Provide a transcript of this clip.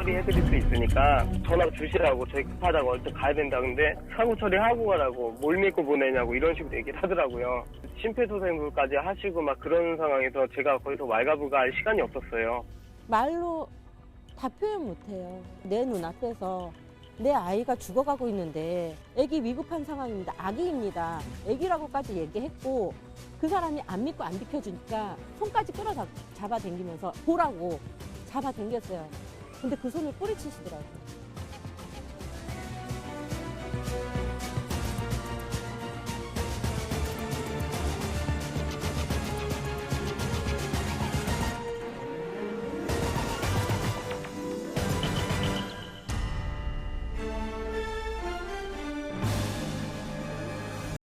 처리해드릴 수 있으니까 전화 주시라고 저희 급하다고 얼른 가야 된다 근데 사고 처리하고 가라고 뭘 믿고 보내냐고 이런 식으로 얘기를 하더라고요 심폐소생술까지 하시고 막 그런 상황에서 제가 거기서 왈가불가 시간이 없었어요 말로 다 표현 못해요. 내 눈앞에서 내 아이가 죽어가고 있는데 애기 위급한 상황입니다. 아기입니다. 애기라고까지 얘기했고 그 사람이 안 믿고 안 비켜주니까 손까지 끌어 잡아 당기면서 보라고 잡아 당겼어요. 근데 그 손을 뿌리치시더라고요.